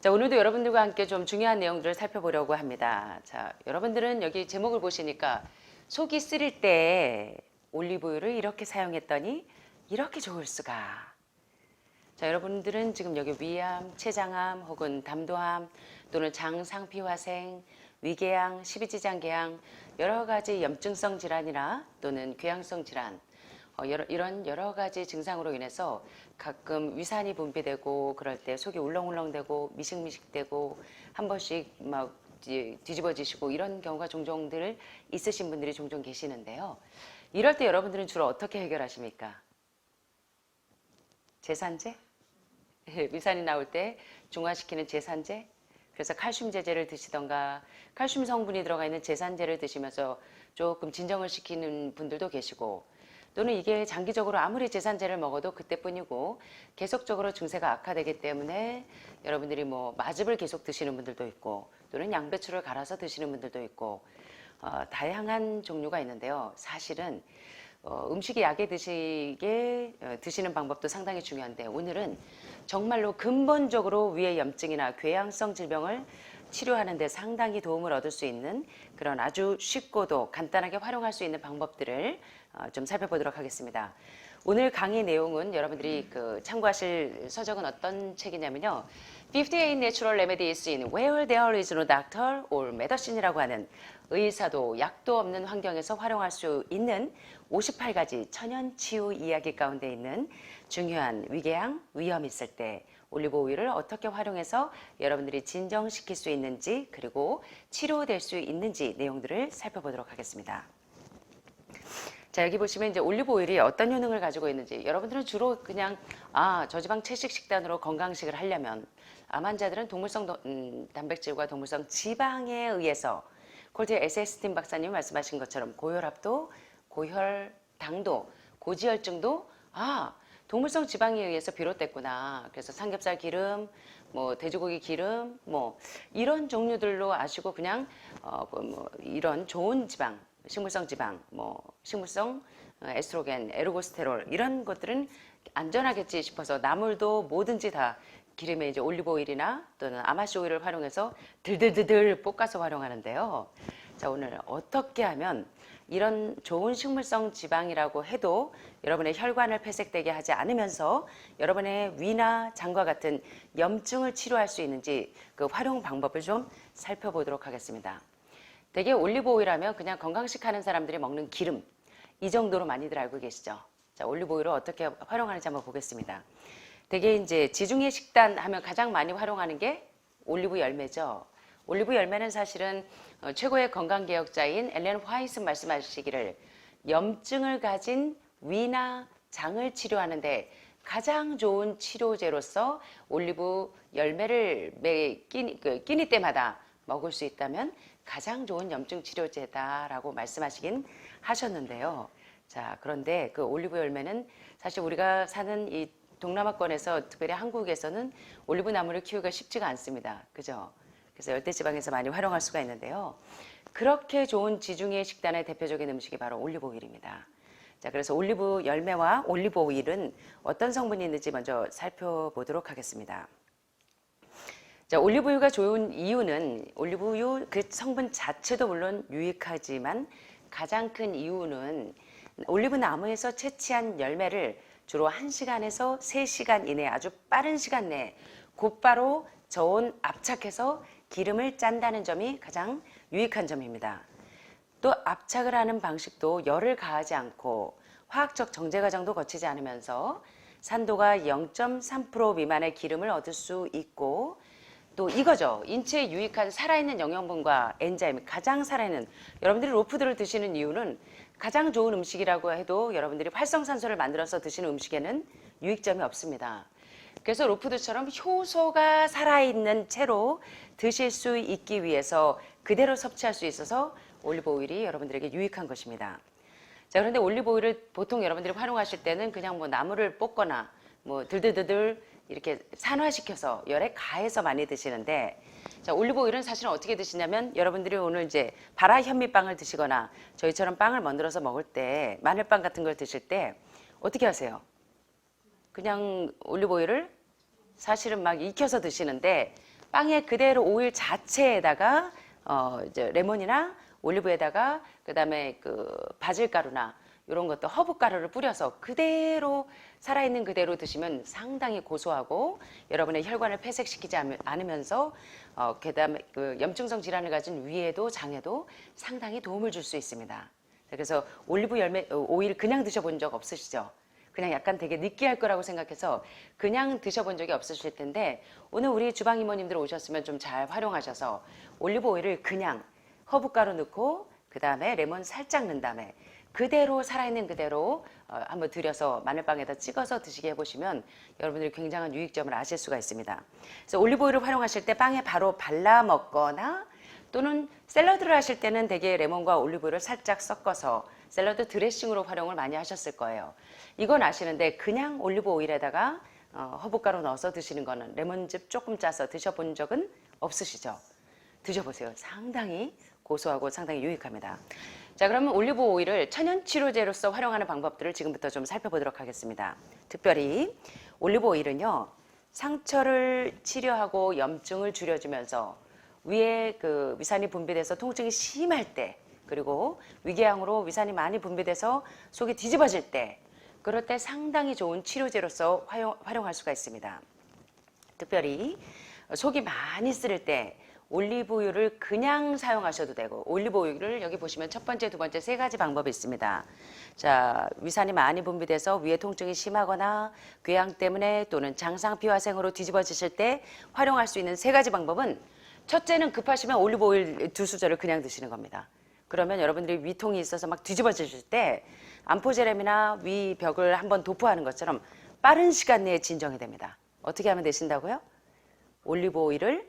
자, 오늘도 여러분들과 함께 좀 중요한 내용들을 살펴보려고 합니다. 자, 여러분들은 여기 제목을 보시니까 속이 쓰릴 때 올리브유를 이렇게 사용했더니 이렇게 좋을 수가. 자, 여러분들은 지금 여기 위암, 췌장암 혹은 담도암 또는 장상피화생, 위궤양, 십이지장궤양 여러 가지 염증성 질환이나 또는 궤양성 질환 어, 여러, 이런 여러 가지 증상으로 인해서 가끔 위산이 분비되고 그럴 때 속이 울렁울렁되고 미식미식되고 한 번씩 막 뒤- 뒤집어지시고 이런 경우가 종종들 있으신 분들이 종종 계시는데요. 이럴 때 여러분들은 주로 어떻게 해결하십니까? 제산제? 위산이 나올 때 중화시키는 제산제? 그래서 칼슘 제제를 드시던가 칼슘 성분이 들어가 있는 제산제를 드시면서 조금 진정을 시키는 분들도 계시고 또는 이게 장기적으로 아무리 제산제를 먹어도 그때뿐이고 계속적으로 증세가 악화되기 때문에 여러분들이 뭐 마즙을 계속 드시는 분들도 있고 또는 양배추를 갈아서 드시는 분들도 있고 어, 다양한 종류가 있는데요. 사실은 어, 음식이 약에 드시게 어, 드시는 방법도 상당히 중요한데 오늘은 정말로 근본적으로 위의 염증이나 궤양성 질병을 치료하는 데 상당히 도움을 얻을 수 있는 그런 아주 쉽고도 간단하게 활용할 수 있는 방법들을 어, 좀 살펴보도록 하겠습니다. 오늘 강의 내용은 여러분들이 그 참고하실 서적은 어떤 책이냐면요. 58 Natural Remedies in Where There is no Doctor or Medicine이라고 하는 의사도 약도 없는 환경에서 활용할 수 있는 58가지 천연 치유 이야기 가운데 있는 중요한 위궤양, 위염 있을 때 올리브 오일을 어떻게 활용해서 여러분들이 진정시킬 수 있는지 그리고 치료될 수 있는지 내용들을 살펴보도록 하겠습니다. 자 여기 보시면 이제 올리브 오일이 어떤 효능을 가지고 있는지 여러분들은 주로 그냥 아 저지방 채식 식단으로 건강식을 하려면 암 환자들은 동물성 도- 음, 단백질과 동물성 지방에 의해서 콜드 에세스틴 박사님 말씀하신 것처럼 고혈압도 고혈 당도 고지혈증도 아 동물성 지방에 의해서 비롯됐구나 그래서 삼겹살 기름 뭐 돼지고기 기름 뭐 이런 종류들로 아시고 그냥 어, 그뭐 이런 좋은 지방 식물성 지방, 뭐 식물성 어, 에스트로겐, 에르고스테롤 이런 것들은 안전하겠지 싶어서 나물도 뭐든지 다 기름에 이제 올리브 오일이나 또는 아마시 오일을 활용해서 들들들들 볶아서 활용하는데요. 자 오늘 어떻게 하면 이런 좋은 식물성 지방이라고 해도 여러분의 혈관을 폐색되게 하지 않으면서 여러분의 위나 장과 같은 염증을 치료할 수 있는지 그 활용 방법을 좀 살펴보도록 하겠습니다. 되게 올리브 오일하면 그냥 건강식 하는 사람들이 먹는 기름 이 정도로 많이들 알고 계시죠. 자, 올리브 오일을 어떻게 활용하는지 한번 보겠습니다. 되게 이제 지중해 식단 하면 가장 많이 활용하는 게 올리브 열매죠. 올리브 열매는 사실은 어, 최고의 건강 개혁자인 엘렌 화이트 말씀하시기를 염증을 가진 위나 장을 치료하는데 가장 좋은 치료제로서 올리브 열매를 매 끼니, 그 끼니 때마다 먹을 수 있다면 가장 좋은 염증 치료제다라고 말씀하시긴 하셨는데요. 자, 그런데 그 올리브 열매는 사실 우리가 사는 이 동남아권에서 특별히 한국에서는 올리브 나무를 키우기가 쉽지가 않습니다. 그죠? 그래서 열대 지방에서 많이 활용할 수가 있는데요. 그렇게 좋은 지중해 식단의 대표적인 음식이 바로 올리브 오일입니다. 자, 그래서 올리브 열매와 올리브 오일은 어떤 성분이 있는지 먼저 살펴보도록 하겠습니다. 자, 올리브유가 좋은 이유는 올리브유 그 성분 자체도 물론 유익하지만 가장 큰 이유는 올리브 나무에서 채취한 열매를 주로 1시간에서 3시간 이내 아주 빠른 시간 내에 곧바로 저온 압착해서 기름을 짠다는 점이 가장 유익한 점입니다. 또 압착을 하는 방식도 열을 가하지 않고 화학적 정제 과정도 거치지 않으면서 산도가 0.3% 미만의 기름을 얻을 수 있고 또 이거죠. 인체에 유익한 살아있는 영양분과 엔자임, 가장 살아있는 여러분들이 로푸드를 드시는 이유는 가장 좋은 음식이라고 해도 여러분들이 활성산소를 만들어서 드시는 음식에는 유익점이 없습니다. 그래서 로푸드처럼 효소가 살아있는 채로 드실 수 있기 위해서 그대로 섭취할 수 있어서 올리브 오일이 여러분들에게 유익한 것입니다. 자, 그런데 올리브 오일을 보통 여러분들이 활용하실 때는 그냥 뭐 나무를 볶거나 뭐 들들들들 이렇게 산화시켜서 열에 가해서 많이 드시는데 자, 올리브 오일은 사실은 어떻게 드시냐면 여러분들이 오늘 이제 바라 현미빵을 드시거나 저희처럼 빵을 만들어서 먹을 때 마늘빵 같은 걸 드실 때 어떻게 하세요? 그냥 올리브 오일을 사실은 막 익혀서 드시는데 빵에 그대로 오일 자체에다가 어 이제 레몬이나 올리브에다가 그다음에 그 바질가루나 이런 것도 허브가루를 뿌려서 그대로 살아있는 그대로 드시면 상당히 고소하고 여러분의 혈관을 폐색시키지 않- 않으면서 어, 그다음에 그 염증성 질환을 가진 위에도 장에도 상당히 도움을 줄 수 있습니다. 그래서 올리브 열매 어, 오일 그냥 드셔본 적 없으시죠? 그냥 약간 되게 느끼할 거라고 생각해서 그냥 드셔본 적이 없으실 텐데 오늘 우리 주방 이모님들 오셨으면 좀 잘 활용하셔서 올리브 오일을 그냥 허브가루 넣고 그 다음에 레몬 살짝 넣은 다음에 그대로 살아있는 그대로 어, 한번 들여서 마늘빵에다 찍어서 드시게 해보시면 여러분들이 굉장한 유익점을 아실 수가 있습니다. 그래서 올리브 오일을 활용하실 때 빵에 바로 발라 먹거나 또는 샐러드를 하실 때는 대개 레몬과 올리브유를 살짝 섞어서 샐러드 드레싱으로 활용을 많이 하셨을 거예요. 이건 아시는데 그냥 올리브 오일에다가 어, 허브가루 넣어서 드시는 거는 레몬즙 조금 짜서 드셔본 적은 없으시죠? 드셔보세요. 상당히 고소하고 상당히 유익합니다. 자, 그러면 올리브 오일을 천연 치료제로서 활용하는 방법들을 지금부터 좀 살펴보도록 하겠습니다. 특별히 올리브 오일은요, 상처를 치료하고 염증을 줄여주면서 위에 그 위산이 분비돼서 통증이 심할 때, 그리고 위궤양으로 위산이 많이 분비돼서 속이 뒤집어질 때, 그럴 때 상당히 좋은 치료제로서 활용, 활용할 수가 있습니다. 특별히 속이 많이 쓰릴 때 올리브유를 그냥 사용하셔도 되고 올리브오일을 여기 보시면 첫 번째, 두 번째 세 가지 방법이 있습니다. 자, 위산이 많이 분비돼서 위에 통증이 심하거나 궤양 때문에 또는 장상피화생으로 뒤집어지실 때 활용할 수 있는 세 가지 방법은 첫째는 급하시면 올리브오일 두 수저를 그냥 드시는 겁니다. 그러면 여러분들이 위통이 있어서 막 뒤집어지실 때 암포제렘이나 위 벽을 한번 도포하는 것처럼 빠른 시간 내에 진정이 됩니다. 어떻게 하면 되신다고요? 올리브 오일을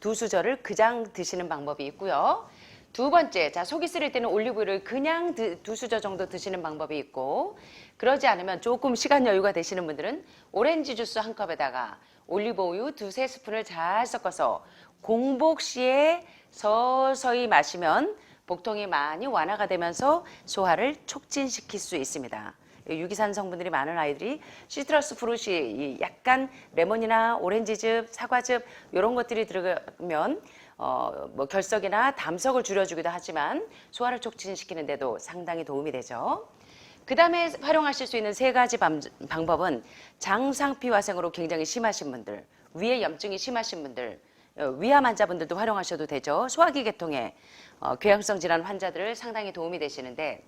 두 수저를 그냥 드시는 방법이 있고요. 두 번째, 자 속이 쓰릴 때는 올리브유를 그냥 드- 두 수저 정도 드시는 방법이 있고 그러지 않으면 조금 시간 여유가 되시는 분들은 오렌지 주스 한 컵에다가 올리브 오유 두세 스푼을 잘 섞어서 공복 시에 서서히 마시면 복통이 많이 완화가 되면서 소화를 촉진시킬 수 있습니다. 유기산 성분들이 많은 아이들이 시트러스 프루시 이 약간 레몬이나 오렌지즙, 사과즙 이런 것들이 들어가면 어, 뭐 결석이나 담석을 줄여주기도 하지만 소화를 촉진시키는 데도 상당히 도움이 되죠. 그 다음에 활용하실 수 있는 세 가지 방, 방법은 장상피 화생으로 굉장히 심하신 분들, 위에 염증이 심하신 분들, 어, 위암 환자분들도 활용하셔도 되죠. 소화기 계통에 어, 궤양성 질환 환자들 상당히 도움이 되시는데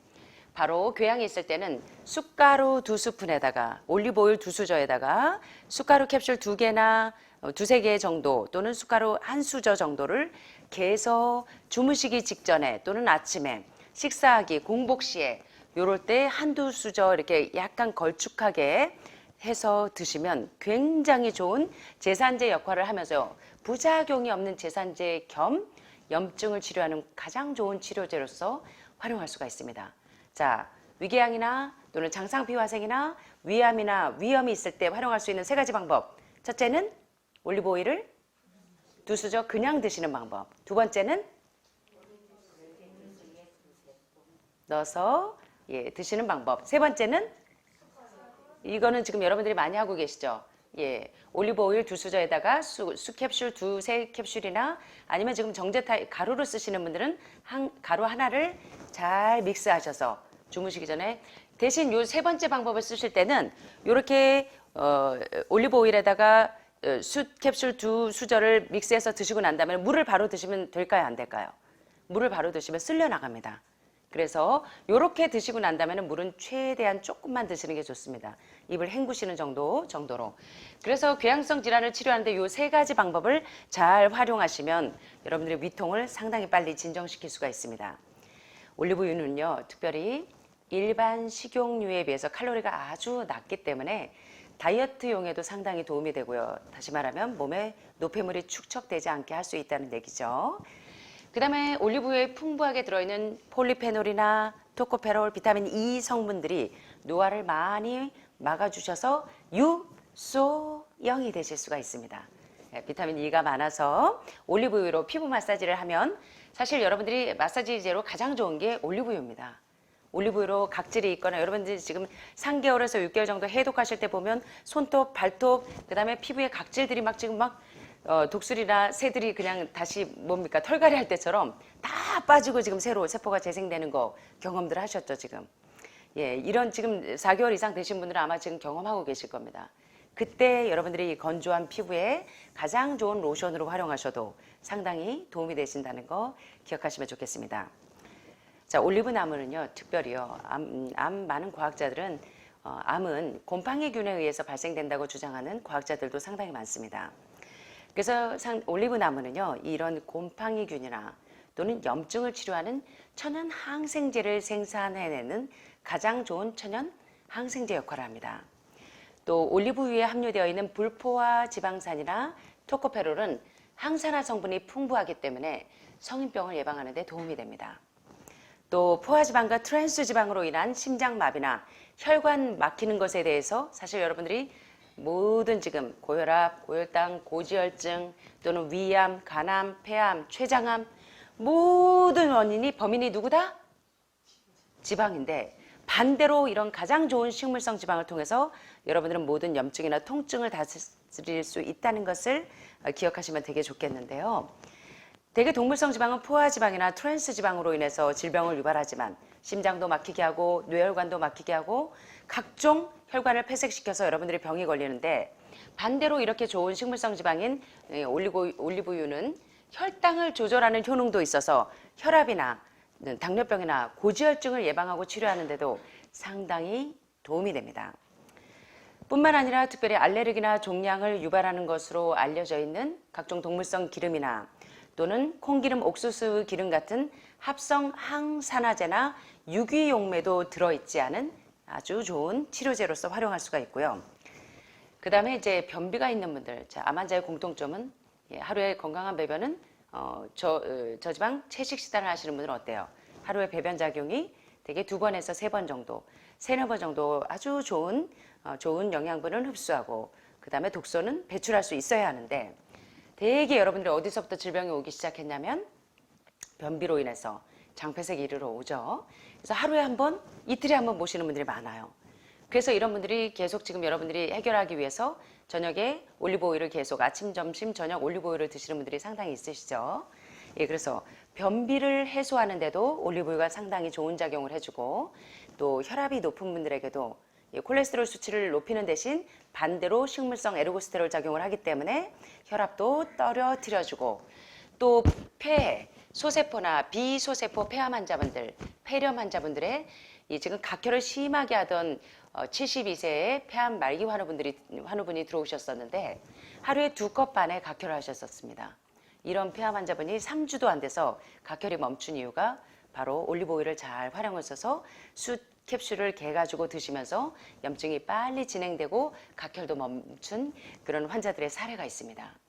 바로 궤양이 있을 때는 숟가루 두 스푼에다가 올리브오일 두 수저에다가 숟가루 캡슐 두 개나 어, 두세 개 정도 또는 숟가루 한 수저 정도를 개서 주무시기 직전에 또는 아침에 식사하기 공복 시에 요럴 때 한두 수저 이렇게 약간 걸쭉하게 해서 드시면 굉장히 좋은 제산제 역할을 하면서 부작용이 없는 제산제 겸 염증을 치료하는 가장 좋은 치료제로서 활용할 수가 있습니다. 자, 위궤양이나 또는 장상피화생이나 위암이나 위염이 있을 때 활용할 수 있는 세 가지 방법. 첫째는 올리브 오일을 두 수저 그냥 드시는 방법. 두 번째는 넣어서 예, 드시는 방법. 세 번째는 이거는 지금 여러분들이 많이 하고 계시죠. 예, 올리브 오일 두 수저에다가 수, 수 캡슐 두 세 캡슐이나 아니면 지금 정제 타 가루로 쓰시는 분들은 한, 가루 하나를 잘 믹스하셔서 주무시기 전에 대신 요 세 번째 방법을 쓰실 때는 이렇게 어, 올리브 오일에다가 어, 수 캡슐 두 수저를 믹스해서 드시고 난 다음에 물을 바로 드시면 될까요, 안 될까요? 물을 바로 드시면 쓸려 나갑니다. 그래서 이렇게 드시고 난 다음에는 물은 최대한 조금만 드시는 게 좋습니다. 입을 헹구시는 정도 정도로. 그래서 궤양성 질환을 치료하는데 이 세 가지 방법을 잘 활용하시면 여러분들의 위통을 상당히 빨리 진정시킬 수가 있습니다. 올리브유는요, 특별히 일반 식용유에 비해서 칼로리가 아주 낮기 때문에 다이어트용에도 상당히 도움이 되고요. 다시 말하면 몸에 노폐물이 축적되지 않게 할 수 있다는 얘기죠. 그 다음에 올리브유에 풍부하게 들어있는 폴리페놀이나 토코페롤, 비타민 E 성분들이 노화를 많이 막아주셔서 유소영이 되실 수가 있습니다. 네, 비타민 E가 많아서 올리브유로 피부 마사지를 하면 사실 여러분들이 마사지 제로 가장 좋은 게 올리브유입니다. 올리브유로 각질이 있거나 여러분들이 지금 3개월에서 6개월 정도 해독하실 때 보면 손톱, 발톱, 그 다음에 피부에 각질들이 막 지금 막 어, 독수리나 새들이 그냥 다시 뭡니까 털갈이 할 때처럼 다 빠지고 지금 새로 세포가 재생되는 거 경험들 하셨죠 지금. 예, 이런 지금 4개월 이상 되신 분들은 아마 지금 경험하고 계실 겁니다. 그때 여러분들이 이 건조한 피부에 가장 좋은 로션으로 활용하셔도 상당히 도움이 되신다는 거 기억하시면 좋겠습니다. 자, 올리브 나무는요, 특별히요, 암, 암 많은 과학자들은 어, 암은 곰팡이균에 의해서 발생된다고 주장하는 과학자들도 상당히 많습니다. 그래서 상, 올리브 나무는요, 이런 곰팡이균이나 또는 염증을 치료하는 천연 항생제를 생산해내는 가장 좋은 천연 항생제 역할을 합니다. 또 올리브유에 함유되어 있는 불포화 지방산이나 토코페롤은 항산화 성분이 풍부하기 때문에 성인병을 예방하는 데 도움이 됩니다. 또 포화지방과 트랜스 지방으로 인한 심장마비나 혈관 막히는 것에 대해서 사실 여러분들이 모든 지금 고혈압, 고혈당, 고지혈증 또는 위암, 간암, 폐암, 췌장암 모든 원인이 범인이 누구다? 지방인데 반대로 이런 가장 좋은 식물성 지방을 통해서 여러분들은 모든 염증이나 통증을 다스릴 수 있다는 것을 어, 기억하시면 되게 좋겠는데요. 대개 동물성 지방은 포화 지방이나 트랜스 지방으로 인해서 질병을 유발하지만 심장도 막히게 하고 뇌혈관도 막히게 하고 각종 혈관을 폐색시켜서 여러분들이 병이 걸리는데 반대로 이렇게 좋은 식물성 지방인 예, 올리고, 올리브유는 혈당을 조절하는 효능도 있어서 혈압이나 당뇨병이나 고지혈증을 예방하고 치료하는데도 상당히 도움이 됩니다. 뿐만 아니라 특별히 알레르기나 종양을 유발하는 것으로 알려져 있는 각종 동물성 기름이나 또는 콩기름, 옥수수 기름 같은 합성 항산화제나 유기용매도 들어있지 않은 아주 좋은 치료제로서 활용할 수가 있고요. 그 다음에 이제 변비가 있는 분들, 자, 암 환자의 공통점은 예, 하루에 건강한 배변은 어, 저, 어, 저지방 채식 식단을 하시는 분들은 어때요? 하루에 배변 작용이 대개 두 번에서 세 번 정도, 세네 번 정도 아주 좋은 어, 좋은 영양분을 흡수하고 그 다음에 독소는 배출할 수 있어야 하는데 대개 여러분들이 어디서부터 질병이 오기 시작했냐면 변비로 인해서 장폐색이 이르러 오죠. 그래서 하루에 한 번, 이틀에 한 번 모시는 분들이 많아요. 그래서 이런 분들이 계속 지금 여러분들이 해결하기 위해서 저녁에 올리브 오일을 계속 아침, 점심, 저녁 올리브 오일을 드시는 분들이 상당히 있으시죠. 예, 그래서 변비를 해소하는데도 올리브 오일가 상당히 좋은 작용을 해주고 또 혈압이 높은 분들에게도 예, 콜레스테롤 수치를 높이는 대신 반대로 식물성 에르고스테롤 작용을 하기 때문에 혈압도 떨어뜨려주고 또 폐, 소세포나 비소세포 폐암 환자분들, 폐렴 환자분들의 이 지금 각혈을 심하게 하던 어, 72세의 폐암 말기 환우분들이 환우분이 들어오셨었는데 하루에 두 컵 반의 각혈을 하셨었습니다. 이런 폐암 환자분이 3주도 안 돼서 각혈이 멈춘 이유가 바로 올리브 오일을 잘 활용해서 수 캡슐을 개 가지고 드시면서 염증이 빨리 진행되고 각혈도 멈춘 그런 환자들의 사례가 있습니다.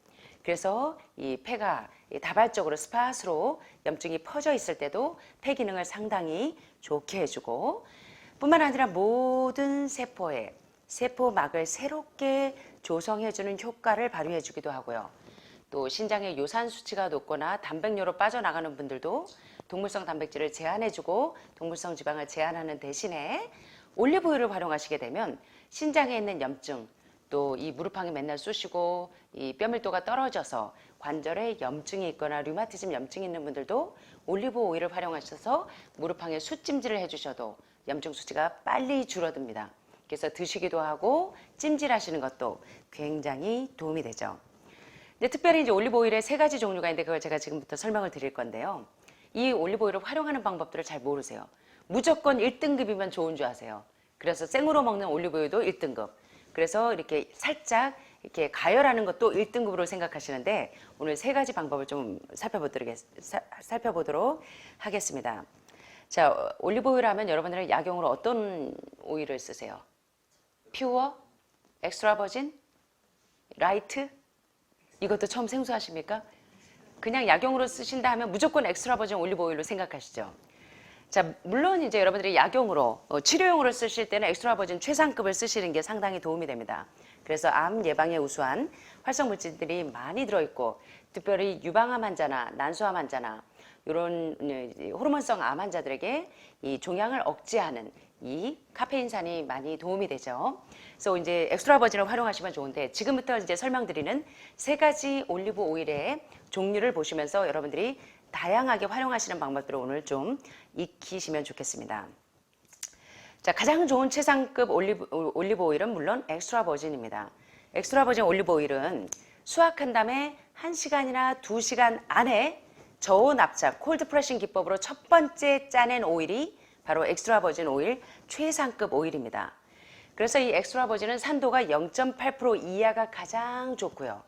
그래서 이 폐가 다발적으로 스팟으로 염증이 퍼져 있을 때도 폐 기능을 상당히 좋게 해주고 뿐만 아니라 모든 세포에 세포막을 새롭게 조성해주는 효과를 발휘해주기도 하고요. 또 신장의 요산 수치가 높거나 단백뇨로 빠져나가는 분들도 동물성 단백질을 제한해주고 동물성 지방을 제한하는 대신에 올리브유를 활용하시게 되면 신장에 있는 염증 또 이 무릎항이 맨날 쑤시고 이 뼈밀도가 떨어져서 관절에 염증이 있거나 류마티즘 염증이 있는 분들도 올리브 오일을 활용하셔서 무릎항에 숯찜질을 해주셔도 염증 수치가 빨리 줄어듭니다. 그래서 드시기도 하고 찜질하시는 것도 굉장히 도움이 되죠. 근데 특별히 이제 올리브 오일의 세 가지 종류가 있는데 그걸 제가 지금부터 설명을 드릴 건데요. 이 올리브 오일을 활용하는 방법들을 잘 모르세요. 무조건 1등급이면 좋은 줄 아세요. 그래서 생으로 먹는 올리브 오일도 1등급. 그래서 이렇게 살짝 이렇게 가열하는 것도 1등급으로 생각하시는데 오늘 세 가지 방법을 좀 살펴보도록, 살펴보도록 하겠습니다. 자, 올리브 오일 하면 여러분들은 약용으로 어떤 오일을 쓰세요? 퓨어? 엑스트라 버진? 라이트? 이것도 처음 생소하십니까? 그냥 약용으로 쓰신다 하면 무조건 엑스트라 버진 올리브 오일로 생각하시죠. 자, 물론 이제 여러분들이 약용으로 어, 치료용으로 쓰실 때는 엑스트라 버진 최상급을 쓰시는 게 상당히 도움이 됩니다. 그래서 암 예방에 우수한 활성 물질들이 많이 들어 있고 특별히 유방암 환자나 난소암 환자나 이런 호르몬성 암 환자들에게 이 종양을 억제하는 이 카페인산이 많이 도움이 되죠. 그래서 이제 엑스트라 버진을 활용하시면 좋은데 지금부터 이제 설명드리는 세 가지 올리브 오일의 종류를 보시면서 여러분들이 다양하게 활용하시는 방법들을 오늘 좀 익히시면 좋겠습니다. 자, 가장 좋은 최상급 올리브, 올리브 오일은 물론 엑스트라 버진입니다. 엑스트라 버진 올리브 오일은 수확한 다음에 1시간이나 2시간 안에 저온 압착 콜드 프레싱 기법으로 첫 번째 짜낸 오일이 바로 엑스트라 버진 오일 최상급 오일입니다. 그래서 이 엑스트라 버진은 산도가 0.8% 이하가 가장 좋고요.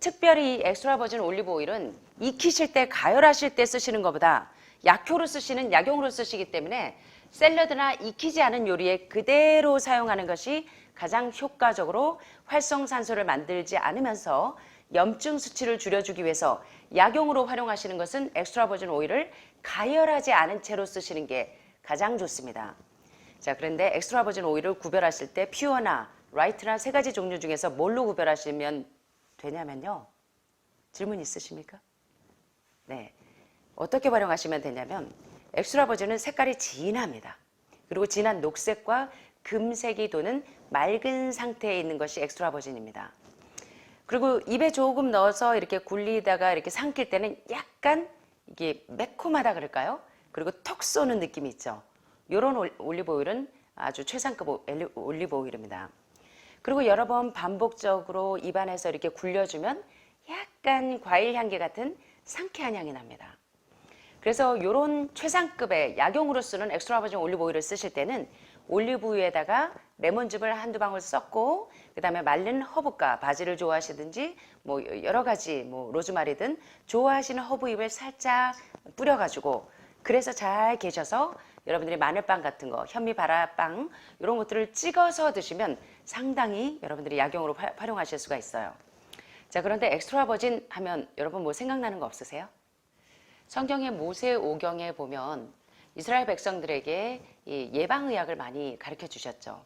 특별히 이 엑스트라 버진 올리브 오일은 익히실 때 가열하실 때 쓰시는 것보다 약효로 쓰시는 약용으로 쓰시기 때문에 샐러드나 익히지 않은 요리에 그대로 사용하는 것이 가장 효과적으로 활성산소를 만들지 않으면서 염증 수치를 줄여주기 위해서 약용으로 활용하시는 것은 엑스트라 버진 오일을 가열하지 않은 채로 쓰시는 게 가장 좋습니다. 자, 그런데 엑스트라 버진 오일을 구별하실 때 퓨어나 라이트나 세 가지 종류 중에서 뭘로 구별하시면 되냐면요. 질문 있으십니까? 네. 어떻게 활용하시면 되냐면 엑스트라 버진은 색깔이 진합니다. 그리고 진한 녹색과 금색이 도는 맑은 상태에 있는 것이 엑스트라 버진입니다. 그리고 입에 조금 넣어서 이렇게 굴리다가 이렇게 삼킬 때는 약간 이게 매콤하다 그럴까요? 그리고 턱 쏘는 느낌이 있죠. 이런 올리브 오일은 아주 최상급 올리브 오일입니다. 그리고 여러 번 반복적으로 입안에서 이렇게 굴려주면 약간 과일 향기 같은 상쾌한 향이 납니다. 그래서 이런 최상급의 약용으로 쓰는 엑스트라 버진 올리브 오일을 쓰실 때는 올리브유에다가 레몬즙을 한두 방울 섞고 그다음에 말린 허브가 바지를 좋아하시든지 뭐 여러 가지 뭐 로즈마리든 좋아하시는 허브잎을 살짝 뿌려가지고 그래서 잘 계셔서 여러분들이 마늘빵 같은 거, 현미 바라빵 이런 것들을 찍어서 드시면 상당히 여러분들이 약용으로 화- 활용하실 수가 있어요. 자 그런데 엑스트라 버진 하면 여러분 뭐 생각나는 거 없으세요? 성경의 모세 오경에 보면 이스라엘 백성들에게 이 예방 의학을 많이 가르쳐 주셨죠.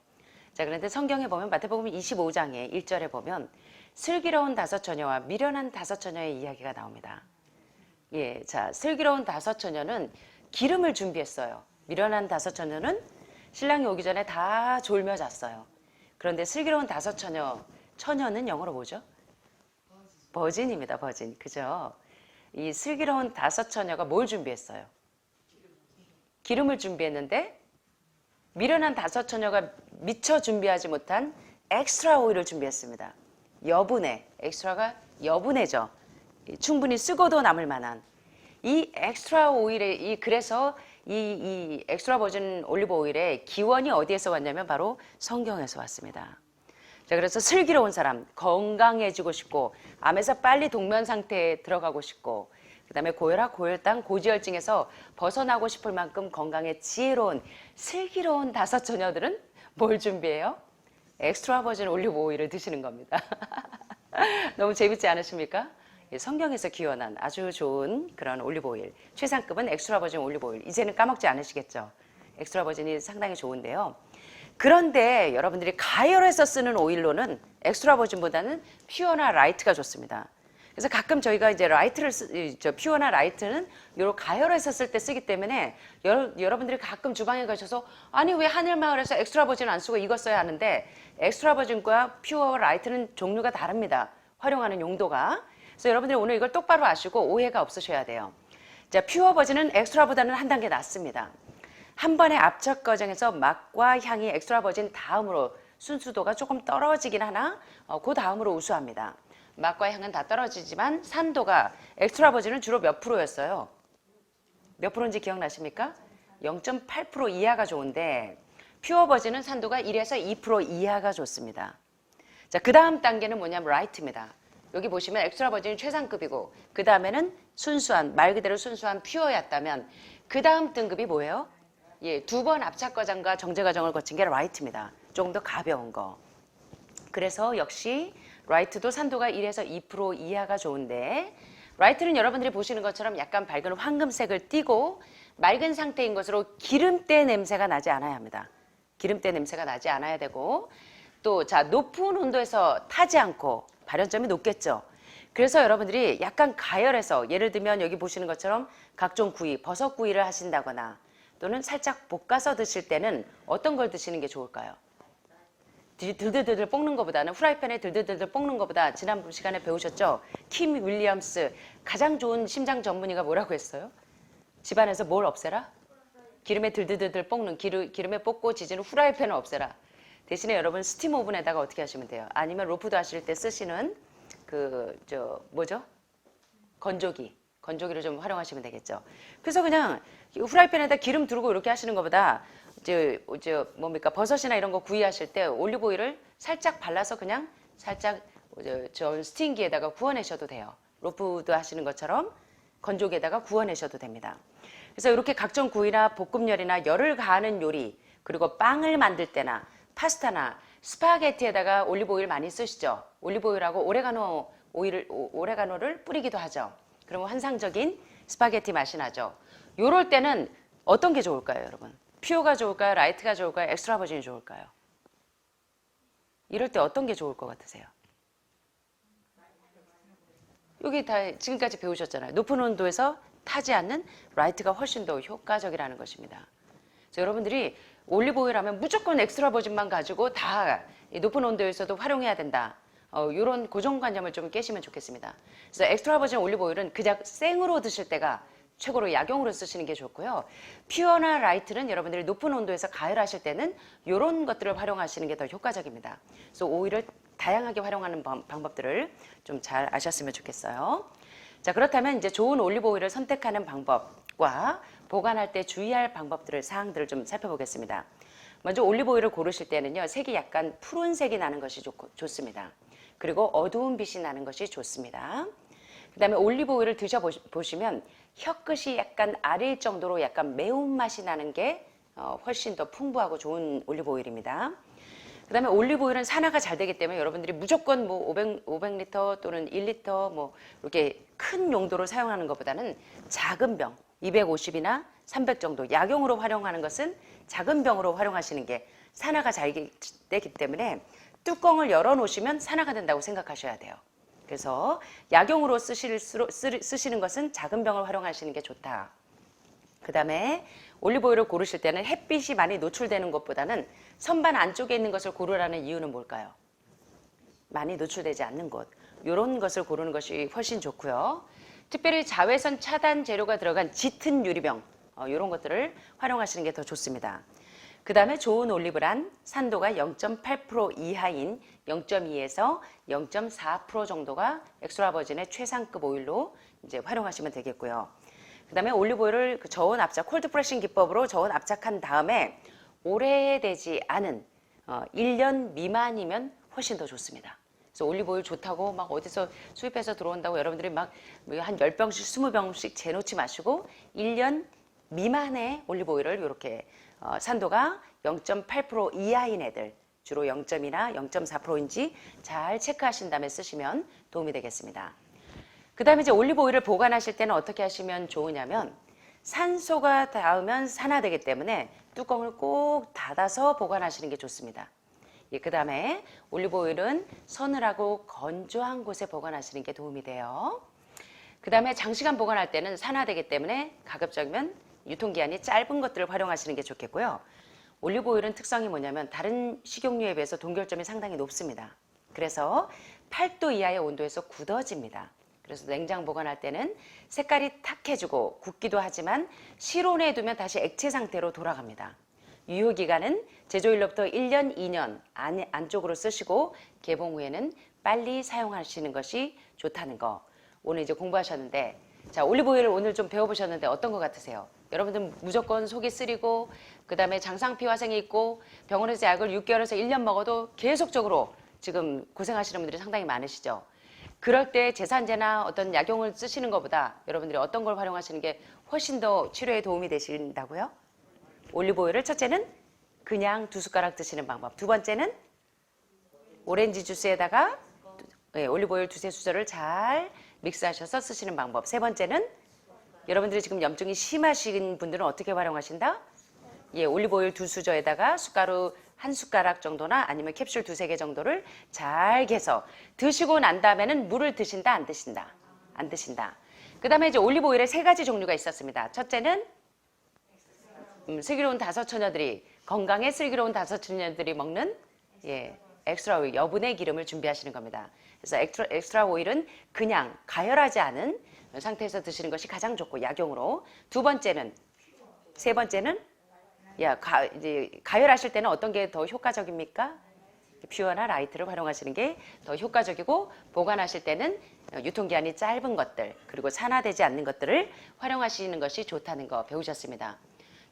자, 그런데 성경에 보면 마태복음 25장에 1절에 보면 슬기로운 다섯 처녀와 미련한 다섯 처녀의 이야기가 나옵니다. 예, 자, 슬기로운 다섯 처녀는 기름을 준비했어요. 미련한 다섯 처녀는 신랑이 오기 전에 다 졸며 잤어요. 그런데 슬기로운 다섯 처녀, 처녀는 영어로 뭐죠? 버진입니다, 버진. 그죠? 이 슬기로운 다섯 처녀가 뭘 준비했어요? 기름을 준비했는데 미련한 다섯 처녀가 미처 준비하지 못한 엑스트라 오일을 준비했습니다. 여분의 엑스트라가 여분의죠. 이 충분히 쓰고도 남을 만한 이 엑스트라 오일의 이 그래서 이, 이 엑스트라 버진 올리브 오일의 기원이 어디에서 왔냐면 바로 성경에서 왔습니다. 자, 그래서 슬기로운 사람, 건강해지고 싶고, 암에서 빨리 동면 상태에 들어가고 싶고, 그 다음에 고혈압, 고혈당, 고지혈증에서 벗어나고 싶을 만큼 건강에 지혜로운, 슬기로운 다섯 처녀들은 뭘 준비해요? 엑스트라 버진 올리브 오일을 드시는 겁니다. 너무 재밌지 않으십니까? 예, 성경에서 기원한 아주 좋은 그런 올리브 오일. 최상급은 엑스트라 버진 올리브 오일. 이제는 까먹지 않으시겠죠? 엑스트라 버진이 상당히 좋은데요. 그런데 여러분들이 가열해서 쓰는 오일로는 엑스트라 버진보다는 퓨어나 라이트가 좋습니다. 그래서 가끔 저희가 이제 라이트를 쓰, 이, 저 퓨어나 라이트는 요런 가열해서 쓸 때 쓰기 때문에 여러, 여러분들이 가끔 주방에 가셔서 아니 왜 하늘마을에서 엑스트라 버진 안 쓰고 이거 써야 하는데 엑스트라 버진과 퓨어 라이트는 종류가 다릅니다. 활용하는 용도가. 그래서 여러분들이 오늘 이걸 똑바로 아시고 오해가 없으셔야 돼요. 자, 퓨어 버진은 엑스트라보다는 한 단계 낮습니다. 한 번의 압착 과정에서 맛과 향이 엑스트라 버진 다음으로 순수도가 조금 떨어지긴 하나 어, 그 다음으로 우수합니다. 맛과 향은 다 떨어지지만 산도가 엑스트라 버진은 주로 몇 프로였어요? 몇 프로인지 기억나십니까? 0.8% 이하가 좋은데 퓨어 버진은 산도가 1에서 2% 이하가 좋습니다. 자, 그 다음 단계는 뭐냐면 라이트입니다. 여기 보시면 엑스트라 버진이 최상급이고 그 다음에는 순수한 말 그대로 순수한 퓨어였다면 그 다음 등급이 뭐예요? 예, 두 번 압착 과정과 정제 과정을 거친 게 라이트입니다. 조금 더 가벼운 거. 그래서 역시 라이트도 산도가 1에서 2% 이하가 좋은데 라이트는 여러분들이 보시는 것처럼 약간 밝은 황금색을 띠고 맑은 상태인 것으로 기름때 냄새가 나지 않아야 합니다. 기름때 냄새가 나지 않아야 되고 또 자 높은 온도에서 타지 않고 발연점이 높겠죠. 그래서 여러분들이 약간 가열해서 예를 들면 여기 보시는 것처럼 각종 구이, 버섯 구이를 하신다거나 또는 살짝 볶아서 드실 때는 어떤 걸 드시는 게 좋을까요? 들- 들들들들 볶는 것보다는 후라이팬에 들들들들 볶는 것보다 지난 시간에 배우셨죠? 킴 윌리엄스 가장 좋은 심장 전문의가 뭐라고 했어요? 집안에서 뭘 없애라? 기름에 들들들들 볶는 기름, 기름에 볶고 지지는 후라이팬을 없애라. 대신에 여러분 스팀 오븐에다가 어떻게 하시면 돼요? 아니면 로프도 하실 때 쓰시는 그 저 뭐죠? 건조기 건조기를 좀 활용하시면 되겠죠. 그래서 그냥 이 후라이팬에다 기름 두르고 이렇게 하시는 것보다 저, 저 뭡니까 버섯이나 이런 거 구이하실 때 올리브 오일을 살짝 발라서 그냥 살짝 저, 저 스팀기에다가 구워내셔도 돼요. 로프도 하시는 것처럼 건조기에다가 구워내셔도 됩니다. 그래서 이렇게 각종 구이나 볶음 요리나 열을 가하는 요리 그리고 빵을 만들 때나 파스타나 스파게티에다가 올리브 오일 많이 쓰시죠. 올리브 오일하고 오레가노 오일을 오- 오레가노를 뿌리기도 하죠. 그러면 환상적인 스파게티 맛이 나죠. 요럴 때는 어떤 게 좋을까요, 여러분? 퓨어가 좋을까요? 라이트가 좋을까요? 엑스트라 버진이 좋을까요? 이럴 때 어떤 게 좋을 것 같으세요? 여기 다 지금까지 배우셨잖아요. 높은 온도에서 타지 않는 라이트가 훨씬 더 효과적이라는 것입니다. 그래서 여러분들이 올리브 오일 하면 무조건 엑스트라 버진만 가지고 다이 높은 온도에서도 활용해야 된다. 어, 이런 고정관념을 좀 깨시면 좋겠습니다. 그래서 엑스트라 버진 올리브 오일은 그냥 생으로 드실 때가 최고로 약용으로 쓰시는 게 좋고요. 퓨어나 라이트는 여러분들이 높은 온도에서 가열하실 때는 이런 것들을 활용하시는 게 더 효과적입니다. 그래서 오일을 다양하게 활용하는 방- 방법들을 좀 잘 아셨으면 좋겠어요. 자, 그렇다면 이제 좋은 올리브 오일을 선택하는 방법과 보관할 때 주의할 방법들을 사항들을 좀 살펴보겠습니다. 먼저 올리브 오일을 고르실 때는요, 색이 약간 푸른색이 나는 것이 좋, 좋습니다. 그리고 어두운 빛이 나는 것이 좋습니다. 그 다음에 올리브 오일을 드셔보시면 혀끝이 약간 아릴 정도로 약간 매운맛이 나는 게 어, 훨씬 더 풍부하고 좋은 올리브 오일입니다. 그 다음에 올리브 오일은 산화가 잘 되기 때문에 여러분들이 무조건 뭐 500, 500리터 또는 1리터 뭐 이렇게 큰 용도로 사용하는 것보다는 작은 병, 250이나 300 정도 약용으로 활용하는 것은 작은 병으로 활용하시는 게 산화가 잘 되기 때문에 뚜껑을 열어 놓으시면 산화가 된다고 생각하셔야 돼요. 그래서 약용으로 쓰실, 쓰- 쓰시는 것은 작은 병을 활용하시는 게 좋다. 그 다음에 올리브 오일을 고르실 때는 햇빛이 많이 노출되는 것보다는 선반 안쪽에 있는 것을 고르라는 이유는 뭘까요? 많이 노출되지 않는 곳. 이런 것을 고르는 것이 훨씬 좋고요. 특별히 자외선 차단 재료가 들어간 짙은 유리병 이런 것들을 활용하시는 게 더 좋습니다. 그 다음에 좋은 올리브란 산도가 0.8% 이하인 0.2에서 0.4% 정도가 엑스트라 버진의 최상급 오일로 이제 활용하시면 되겠고요. 그 다음에 올리브 오일을 그 저온 압착, 콜드 프레싱 기법으로 저온 압착한 다음에 오래되지 않은 어, 1년 미만이면 훨씬 더 좋습니다. 그래서 올리브 오일 좋다고 막 어디서 수입해서 들어온다고 여러분들이 막한 10병씩, 20병씩 재놓지 마시고 1년 미만의 올리브 오일을 이렇게 어, 산도가 0.8% 이하인 애들 주로 0.2나 0.4%인지 잘 체크하신 다음에 쓰시면 도움이 되겠습니다. 그 다음에 이제 올리브 오일을 보관하실 때는 어떻게 하시면 좋으냐면 산소가 닿으면 산화되기 때문에 뚜껑을 꼭 닫아서 보관하시는 게 좋습니다. 예, 그 다음에 올리브 오일은 서늘하고 건조한 곳에 보관하시는 게 도움이 돼요. 그 다음에 장시간 보관할 때는 산화되기 때문에 가급적이면 유통기한이 짧은 것들을 활용하시는 게 좋겠고요. 올리브 오일은 특성이 뭐냐면 다른 식용유에 비해서 동결점이 상당히 높습니다. 그래서 8도 이하의 온도에서 굳어집니다. 그래서 냉장 보관할 때는 색깔이 탁해지고 굳기도 하지만 실온에 두면 다시 액체 상태로 돌아갑니다. 유효 기간은 제조일로부터 1년, 2년 안, 안쪽으로 쓰시고 개봉 후에는 빨리 사용하시는 것이 좋다는 거. 오늘 이제 공부하셨는데 자 올리브 오일을 오늘 좀 배워보셨는데 어떤 것 같으세요? 여러분들 무조건 속이 쓰리고 그 다음에 장상피 화생이 있고 병원에서 약을 6개월에서 1년 먹어도 계속적으로 지금 고생하시는 분들이 상당히 많으시죠. 그럴 때 제산제나 어떤 약용을 쓰시는 것보다 여러분들이 어떤 걸 활용하시는 게 훨씬 더 치료에 도움이 되신다고요? 올리브 오일을 첫째는 그냥 두 숟가락 드시는 방법. 두 번째는 오렌지 주스에다가 네, 올리브 오일 두세 수저를 잘 믹스하셔서 쓰시는 방법. 세 번째는 여러분들이 지금 염증이 심하신 분들은 어떻게 활용하신다? 예, 올리브 오일 두 수저에다가 숟가루 한 숟가락 정도나 아니면 캡슐 두세 개 정도를 잘 개서 드시고 난 다음에는 물을 드신다 안 드신다? 안 드신다. 그다음에 이제 올리브 오일에 세 가지 종류가 있었습니다. 첫째는 음, 슬기로운 다섯 처녀들이 건강에 슬기로운 다섯 처녀들이 먹는 예, 엑스트라 오일 여분의 기름을 준비하시는 겁니다. 그래서 엑스트라, 엑스트라 오일은 그냥 가열하지 않은 상태에서 드시는 것이 가장 좋고 약용으로 두 번째는 세 번째는 야 가, 이제 가열하실 때는 어떤 게 더 효과적입니까? 퓨어나 라이트를 활용하시는 게 더 효과적이고 보관하실 때는 유통기한이 짧은 것들 그리고 산화되지 않는 것들을 활용하시는 것이 좋다는 거 배우셨습니다.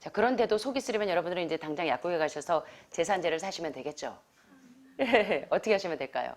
자 그런데도 속이 쓰리면 여러분들은 이제 당장 약국에 가셔서 제산제를 사시면 되겠죠. 어떻게 하시면 될까요?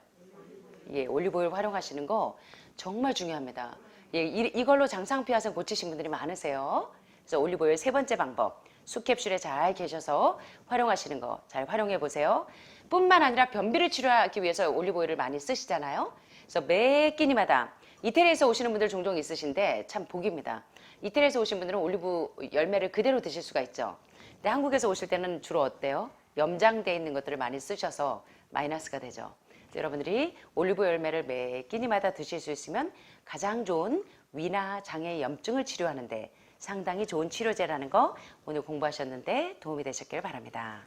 예, 올리브오일 활용하시는 거 정말 중요합니다. 예, 이, 이걸로 장상피하선 고치신 분들이 많으세요. 그래서 올리브오일 세 번째 방법. 수캡슐에 잘 계셔서 활용하시는 거 잘 활용해 보세요. 뿐만 아니라 변비를 치료하기 위해서 올리브오일을 많이 쓰시잖아요. 그래서 매 끼니마다 이태리에서 오시는 분들 종종 있으신데 참 복입니다. 이태리에서 오신 분들은 올리브 열매를 그대로 드실 수가 있죠. 근데 한국에서 오실 때는 주로 어때요? 염장되어 있는 것들을 많이 쓰셔서 마이너스가 되죠. 여러분들이 올리브 열매를 매 끼니마다 드실 수 있으면 가장 좋은 위나 장의 염증을 치료하는데 상당히 좋은 치료제라는 거 오늘 공부하셨는데 도움이 되셨길 바랍니다.